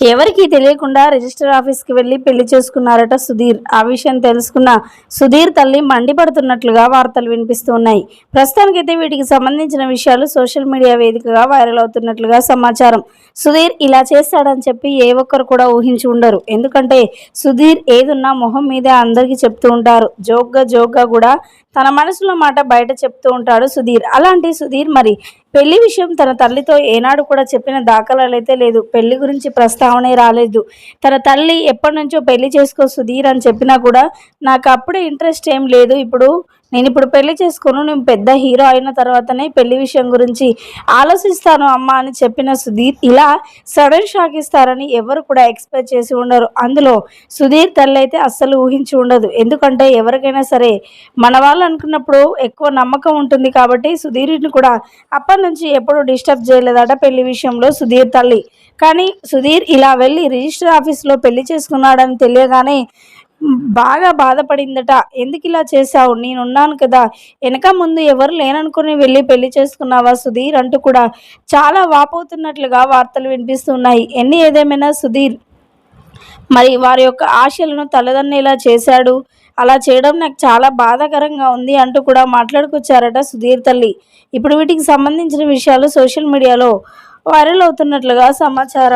ఎవరికీ తెలియకుండా రిజిస్టర్ ఆఫీస్కి వెళ్ళి పెళ్ళి చేసుకున్నారట సుధీర్. ఆ విషయం తెలుసుకున్న సుధీర్ తల్లి మండిపడుతున్నట్లుగా వార్తలు వినిపిస్తున్నాయి. ప్రస్తుతానికైతే వీటికి సంబంధించిన విషయాలు సోషల్ మీడియా వేదికగా వైరల్ అవుతున్నట్లుగా సమాచారం. సుధీర్ ఇలా చేస్తాడని చెప్పి ఏ ఒక్కరు కూడా ఊహించి ఉండరు. ఎందుకంటే సుధీర్ ఏదున్నా మొహం మీదే అందరికీ చెప్తూ ఉంటారు. జోక్గా జోక్గా కూడా తన మనసులో మాట బయట చెప్తూ ఉంటాడు సుధీర్. అలాంటి సుధీర్ మరి పెళ్ళి విషయం తన తల్లితో ఏనాడు కూడా చెప్పిన దాఖలాలు అయితే లేదు. పెళ్ళి గురించి ప్రస్తావనే రాలేదు. తన తల్లి ఎప్పటి నుంచో పెళ్ళి చేసుకో సుధీర్ అని చెప్పినా కూడా నాకు అప్పుడే ఇంట్రెస్ట్ ఏం లేదు. ఇప్పుడు నేను ఇప్పుడు పెళ్ళి చేసుకోను నేను పెద్ద హీరో అయిన తర్వాతనే పెళ్ళి విషయం గురించి ఆలోచిస్తాను అమ్మ అని చెప్పిన సుధీర్ ఇలా సడన్ షాక్ ఇస్తారని ఎవరు కూడా ఎక్స్పెక్ట్ చేసి ఉండరు. అందులో సుధీర్ తల్లి అయితే అస్సలు ఊహించి ఉండదు. ఎందుకంటే ఎవరికైనా సరే మన వాళ్ళు అనుకున్నప్పుడు ఎక్కువ నమ్మకం ఉంటుంది కాబట్టి సుధీర్ని కూడా అప్పటి నుంచి ఎప్పుడు డిస్టర్బ్ చేయలేదట పెళ్ళి విషయంలో సుధీర్ తల్లి. కానీ సుధీర్ ఇలా వెళ్ళి రిజిస్టర్ ఆఫీస్లో పెళ్ళి చేసుకున్నాడని తెలియగానే బాగా బాధపడిందట. ఎందుకు ఇలా చేశావు? నేనున్నాను కదా. వెనక ముందు ఎవరు లేననుకుని వెళ్ళి పెళ్ళి చేసుకున్నావా సుధీర్? అంటూ కూడా చాలా వాపోతున్నట్లుగా వార్తలు వినిపిస్తున్నాయి. ఎన్ని ఏదేమైనా సుధీర్ మరి వారి యొక్క ఆశలను తలదన్నేలా చేశాడు? అలా చేయడం నాకు చాలా బాధాకరంగా ఉంది అంటూ కూడా మాట్లాడుకొచ్చారట సుధీర్ తల్లి. ఇప్పుడు వీటికి సంబంధించిన విషయాలు సోషల్ మీడియాలో వైరల్ అవుతున్నట్లుగా సమాచారం.